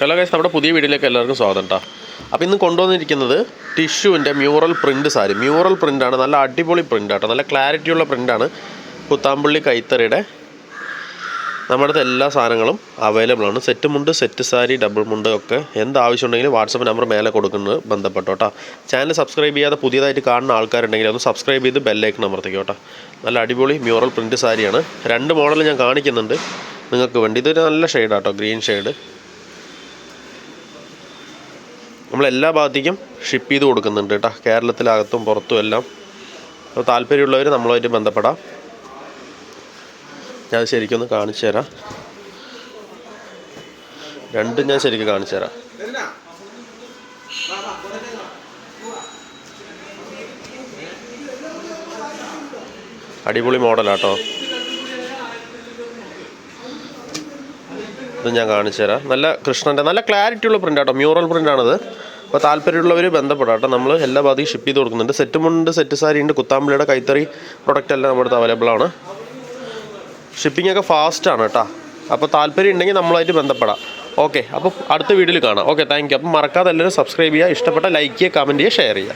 Hello guys നമ്മുടെ പുതിയ വീഡിയോയിലേക്ക് എല്ലാവർക്കും സ്വാഗതം കേട്ടോ അപ്പോൾ ഇന്ന് കൊണ്ടുവന്നിരിക്കുന്നത് ടിഷ്യൂവിന്റെ മ്യൂറൽ പ്രിന്റ് സാരി. മ്യൂറൽ പ്രിന്റാണ് നല്ല അടിപൊളി പ്രിന്റ് ആട്ടോ. നല്ല ക്ലാരിറ്റിയുള്ള പ്രിന്റാണ് പുത്താമ്പള്ളി കൈത്തറിയുടെ നമ്മുടെ എല്ലാ സാധനങ്ങളും അവൈലബിൾ ആണ്. സെറ്റ് മുണ്ട് സെറ്റ് സാരി ഡബിൾ മുണ്ട് ഒക്കെ എന്താവശ്യം ആവശ്യമുണ്ടെങ്കിലും വാട്സപ്പ് നമ്പർ മേലെ കൊടുക്കുന്നത് ബന്ധപ്പെട്ടോ കേട്ടോ ചാനൽ സബ്സ്ക്രൈബ് ചെയ്യാതെ പുതിയതായിട്ട് കാണുന്ന ആൾക്കാരുണ്ടെങ്കിൽ ഒന്ന് സബ്സ്ക്രൈബ് ചെയ്ത് ബെല്ലൈക്കൺ അമർത്തിക്കോ കേട്ടോ നല്ല അടിപൊളി മ്യൂറൽ പ്രിന്റ് സാരിയാണ്. രണ്ട് മോഡൽ ഞാൻ കാണിക്കുന്നുണ്ട്. നിങ്ങൾക്ക് വേണ്ടി. ഇതൊരു നല്ല ഷെയ്ഡാട്ടോ ഗ്രീൻ ഷെയ്ഡ് നമ്മൾ എല്ലാ ഭാഗത്തേക്കും ഷിപ്പ് ചെയ്ത് കൊടുക്കുന്നുണ്ട് കേട്ടോ. കേരളത്തിലകത്തും പുറത്തും എല്ലാം. അപ്പോൾ താല്പര്യമുള്ളവർ നമ്മളുമായിട്ട് ബന്ധപ്പെടാം. ഞാൻ ശരിക്കൊന്ന് കാണിച്ചു തരാം. രണ്ടും ഞാൻ ശരിക്കും കാണിച്ചു തരാം. അടിപൊളി മോഡലാട്ടോ. ഇത് ഞാൻ കാണിച്ചു തരാം. നല്ല കൃഷ്ണന്റെ നല്ല ക്ലാരിറ്റി ഉള്ള പ്രിന്റ് ആട്ടോ. മ്യൂറൽ പ്രിന്റ് ആണത്. അപ്പോൾ താല്പര്യമുള്ളവർ ബന്ധപ്പെടാട്ടോ നമ്മൾ എല്ലാ ഭാഗത്തും ഷിപ്പ് ചെയ്ത് കൊടുക്കുന്നുണ്ട്. സെറ്റ് മുണ്ട് സെറ്റ് സാരി ഉണ്ട്. കുത്താമ്പിളിയുടെ കൈത്തറി പ്രൊഡക്റ്റ് എല്ലാം നമ്മുടെ അടുത്ത് അവൈലബിൾ ആണ്. ഷിപ്പിംഗ് ഒക്കെ ഫാസ്റ്റ് ആണ് കേട്ടോ. അപ്പോൾ താല്പര്യം ഉണ്ടെങ്കിൽ നമ്മളായിട്ട് ബന്ധപ്പെടാം. ഓക്കെ അപ്പോൾ അടുത്ത വീഡിയോയിൽ കാണാം. ഓക്കെ താങ്ക് യു അപ്പം മറക്കാതെ എല്ലാവരും സബ്സ്ക്രൈബ് ചെയ്യുക. ഇഷ്ടപ്പെട്ട ലൈക്ക് ചെയ്യുക കമന്റ് ചെയ്യുക ഷെയർ ചെയ്യുക.